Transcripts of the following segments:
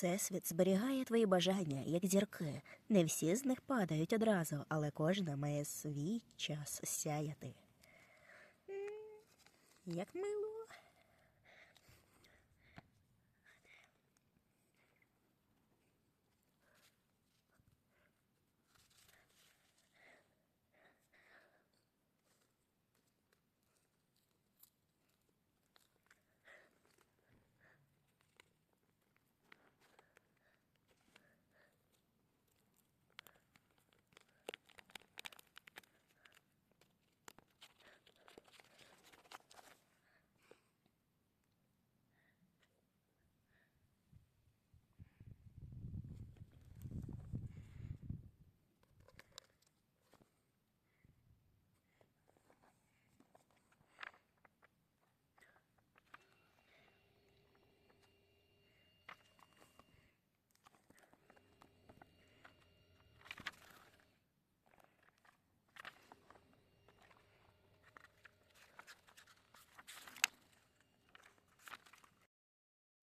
Всесвіт зберігає твої бажання, як зірки. Не всі з них падають одразу, але кожна має свій час сяяти. Як мило.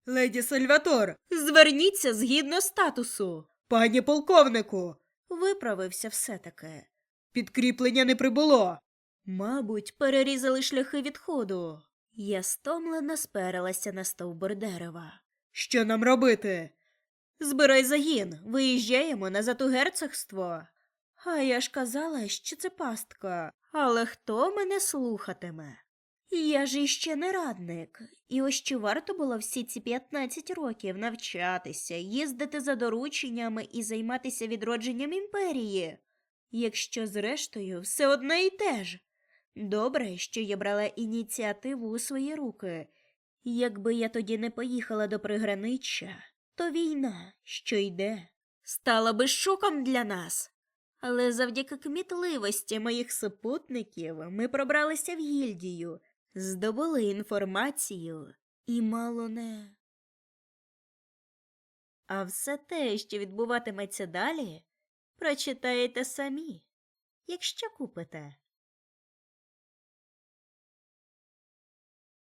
Леді Сальватор, Зверніться згідно статусу. пані полковнику, Виправився все-таки. підкріплення не прибуло. Мабуть, перерізали шляхи відходу. Я стомлено сперилася на стовбур дерева. Що нам робити? Збирай загін, виїжджаємо назад у герцогство. А я ж казала, що це пастка. Але хто мене слухатиме? Я ж іще не радник, і ось чи варто було всі ці 15 років навчатися, їздити за дорученнями і займатися відродженням імперії, якщо зрештою все одне і те ж. Добре, що я брала ініціативу у свої руки. Якби я тоді не поїхала до приграниччя, то війна, що йде, стала би шоком для нас. Але завдяки кмітливості моїх супутників ми пробралися в гільдію, здобули інформацію і мало не. А все те, що відбуватиметься далі, прочитаєте самі, якщо купите.